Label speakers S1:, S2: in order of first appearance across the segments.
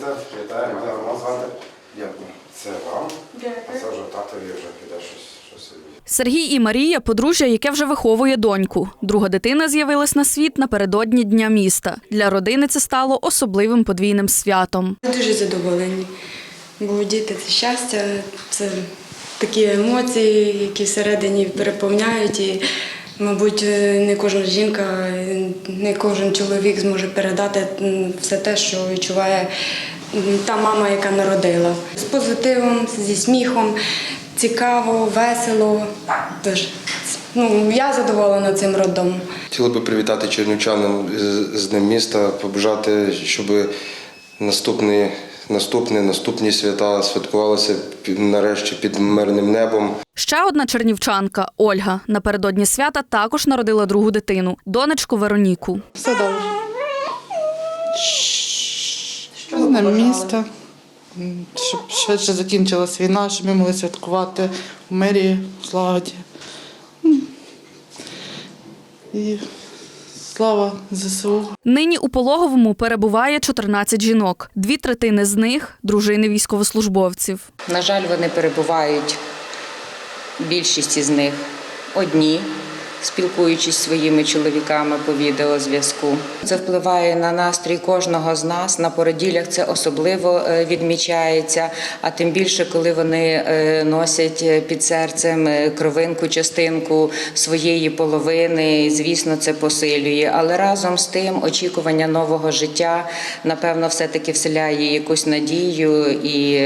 S1: міста. Вітаємо, Мене Роман звати. Дякую. Це вам. А це вже татові вже піде щось, щось.
S2: Сергій і Марія подружжя, яке вже виховує доньку. Друга дитина з'явилась на світ напередодні дня міста. Для родини це стало особливим подвійним святом.
S3: Дуже задоволені, бо діти це щастя, це такі емоції, які всередині переповняють. І, мабуть, не кожна жінка, не кожен чоловік зможе передати все те, що відчуває та мама, яка народила. З позитивом, зі сміхом, цікаво, весело. Тож, ну, я задоволена цим родом.
S4: Хотіли би привітати чернівчанам з- з Днем міста, побажати, щоб наступні, наступні, наступні свята святкувалися нарешті під мирним небом.
S2: Ще одна чернівчанка Ольга напередодні свята також народила другу дитину донечку Вероніку.
S5: Все добре. Днем міста. Щоб швидше закінчилась війна, щоб ми могли святкувати в мирі, в злагоді. І слава ЗСУ.
S2: Нині у пологовому перебуває 14 жінок. Дві третини з них дружини військовослужбовців.
S6: На жаль, вони перебувають, більшість із них одні, спілкуючись зі своїми чоловіками по відеозв'язку. Це впливає на настрій кожного з нас. На породіллях це особливо е, відмічається, а тим більше, коли вони е, носять е, під серцем кровинку, частинку своєї половини. Звісно, це посилює. Але разом з тим очікування нового життя, напевно, все-таки вселяє якусь надію і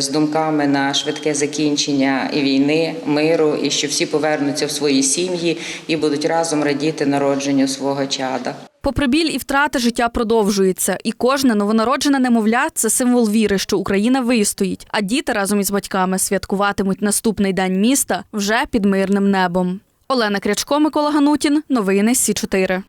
S6: з думками на швидке закінчення і війни, миру, і що всі повернуться в свої сім'ї і будуть разом радіти народженню свого чада.
S2: Попри біль і втрати, життя продовжується, і кожне новонароджене немовля це символ віри, що Україна вистоїть, а діти разом із батьками святкуватимуть наступний день міста вже під мирним небом. Олена Крячко, Микола Ганутін. Новини Сі 4